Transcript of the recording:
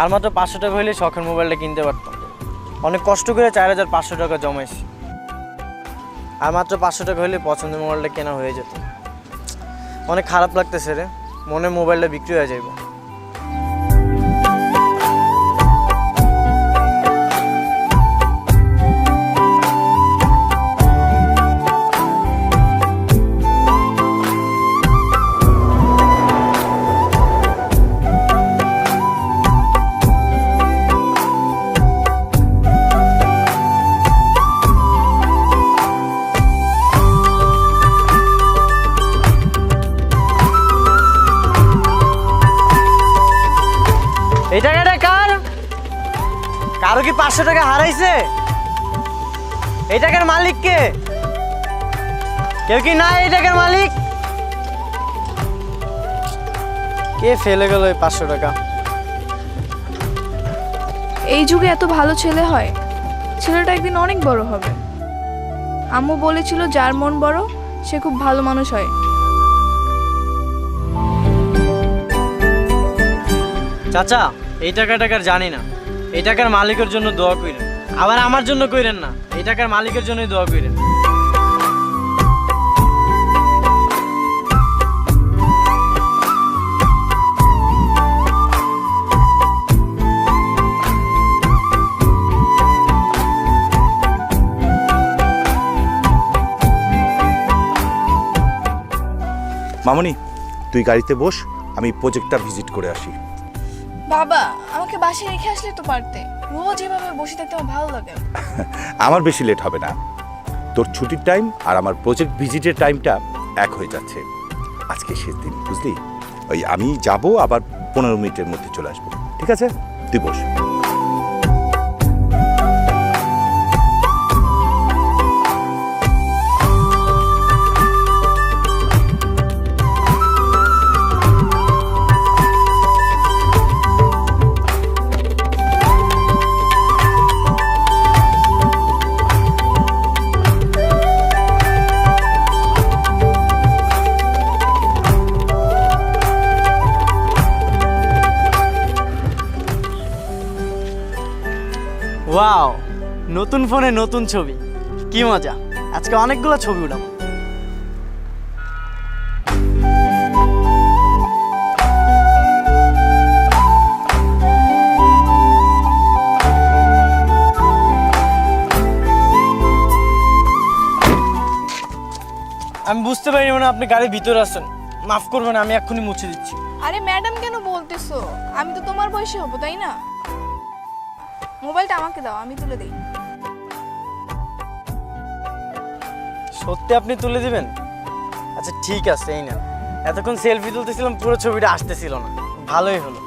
আর মাত্র পাঁচশো টাকা হলে শখের মোবাইলটা কিনতে পারতাম। অনেক কষ্ট করে চার হাজার পাঁচশো টাকা জমাইছি। আর মাত্র পাঁচশো টাকা হলে পছন্দের মোবাইলটা কেনা হয়ে যেত। অনেক খারাপ লাগতেছে রে। মনে মোবাইলটা বিক্রি হয়ে যাইব। কারও কি পাঁচশো টাকা হারাইছে? এই টাকার মালিক কে? কেউ কি না এই টাকার মালিক? কে ফেলে গেল এই পাঁচশো টাকা? এই যুগে এত ভালো ছেলে হয় ছেলেটা একদিন অনেক বড় হবে। আম্মু বলেছিল যার মন বড় সে খুব ভালো মানুষ হয়। চাচা এই টাকা টাকার জানি না। এই টাকার মালিকের জন্য দোয়া করেন আবার আমার জন্য কইরেন না এই টাকার মালিকের জন্যই দোয়া করেন মামনি, তুই গাড়িতে বস, আমি প্রজেক্টটা ভিজিট করে আসি। বাবা, আমাকে বাসায় রেখে আসলে তো পারতে। রোজ এভাবে বসে থাকতে আমার ভালো লাগে। আমার বেশি লেট হবে না। তোর ছুটির টাইম আর আমার প্রজেক্ট ভিজিটের টাইমটা এক হয়ে যাচ্ছে। আজকে শেষ দিন, বুঝলি? ওই আমি যাব, আবার পনেরো মিনিটের মধ্যে চলে আসব। ঠিক আছে? তুই বস। ওয়াও, নতুন ফোনে নতুন ছবি। কি মজা, আজকে অনেকগুলো ছবি উঠাবো আমি বুঝতে পারিনি মানে আপনি গাড়ির ভিতরে আছেন। মাফ করবেন, আমি এক্ষুনি মুছে দিচ্ছি। আরে ম্যাডাম কেন বলতেছো? আমি তো তোমার বয়সী হব, তাই না? মোবাইলটা আমাকে দাও, আমি তুলে দিই। সত্যি আপনি তুলে দিবেন? আচ্ছা ঠিক আছে, এই না এতক্ষণ সেলফি তুলতেছিলাম, পুরো ছবিটা আসতেছিল না। ভালোই হলো।